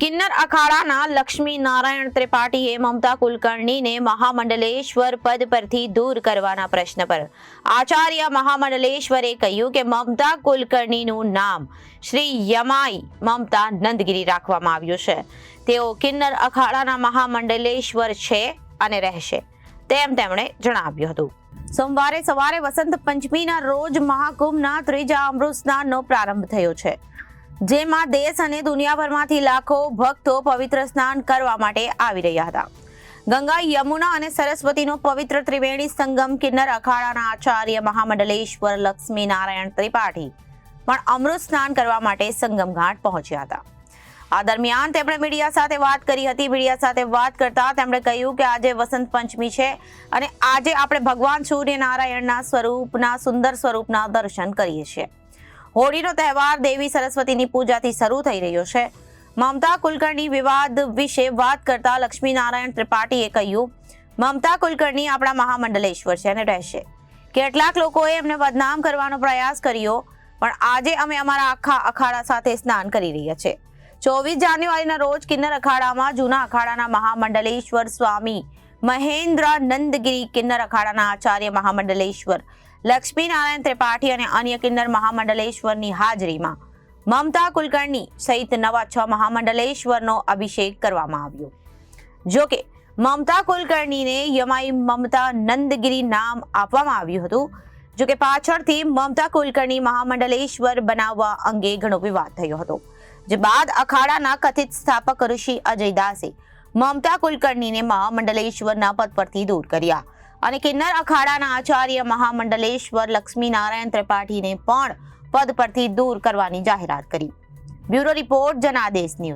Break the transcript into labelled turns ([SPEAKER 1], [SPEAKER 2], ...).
[SPEAKER 1] કિન્નર અખાડાના લક્ષ્મી નારાયણ ત્રિપાઠીએ મમતા કુલકર્ણીને મહામંડલેશ્વર પદ પરથી દૂર કરવાના પ્રશ્ન પર. આચાર્ય મહામંડલેશ્વરે કહ્યું કે મમતા કુલકર્ણીનું નામ શ્રી યમાઈ મમતા નંદગીરી રાખવામાં આવ્યું છે. તેઓ કિન્નર અખાડાના મહામંડલેશ્વર છે અને રહેશે. તેમ તેમણે જણાવ્યું હતું. સોમવારે સવારે વસંત પંચમીના રોજ મહાકુંભના ત્રીજા અમૃત સ્નાનનો પ્રારંભ થયો છે. જેમાં દેશ અને દુનિયાભરમાંથી લાખો ભક્તો પવિત્ર સ્નાન કરવા માટે આવી રહ્યા હતા. ગંગા, યમુના અને સરસ્વતીનો પવિત્ર ત્રિવેણી સંગમ કિન્નર અખાડાના આચાર્ય મહામંડલેશ્વર લક્ષ્મી નારાયણ ત્રિપાઠી પણ અમૃત સ્નાન કરવા માટે સંગમ ઘાટ પહોંચ્યા હતા. આ દરમિયાન તેમણે મીડિયા સાથે વાત કરી હતી. મીડિયા સાથે વાત કરતા તેમણે કહ્યું કે આજે વસંત પંચમી છે અને આજે આપણે ભગવાન સૂર્યનારાયણના સ્વરૂપના, સુંદર સ્વરૂપના દર્શન કરીએ છીએ. હોળીનો તહેવાર દેવી સરસ્વતીની પૂજાથી શરૂ થઈ રહ્યો છે. મમતા કુલકર્ણી વિવાદ વિશે વાત કરતા લક્ષ્મીનારાયણ ત્રિપાઠીએ કહ્યું, મમતા કુલકર્ણી આપણા મહામંડલેશ્વર છે અને રહેશે. કેટલાક લોકોએ એમને બદનામ કરવાનો પ્રયાસ કર્યો, પણ આજે અમે અમારા આખા અખાડા સાથે સ્નાન કરી રહ્યા છે. ચોવીસ જાન્યુઆરીના રોજ કિન્નર અખાડામાં જૂના અખાડાના મહામંડલેશ્વર સ્વામી મહેન્દ્ર નંદગીરી કિન્નર અખાડાના આચાર્ય મહામંડલેશ્વર લક્ષ્મીનારાયણ ત્રિપાઠી અને અન્ય કિન્નર મહામંડલેશ્વરની હાજરીમાં મમતા કુલકર્ણી સહિત નવા છ મહામંડલેશ્વરનો અભિષેક કરવામાં આવ્યો. જોકે મમતા કુલકર્ણીને યમાઈ મમતા નંદગીરી નામ આપવામાં આવ્યું હતું. જો કે પાછળથી મમતા કુલકર્ણી મહામંડલેશ્વર બનાવવા અંગે ઘણો વિવાદ થયો હતો. જે બાદ અખાડાના કથિત સ્થાપક ઋષિ અજય દાસે મમતા કુલકર્ણીને મહામંડલેશ્વરના પદ પરથી દૂર કર્યા. અને કિન્નર અખાડાના આચાર્ય મહામંડલેશ્વર લક્ષ્મીનારાયણ ત્રિપાઠીને પણ પદ પરથી દૂર કરવાની જાહેરાત કરી. Bureau report Janadesh news.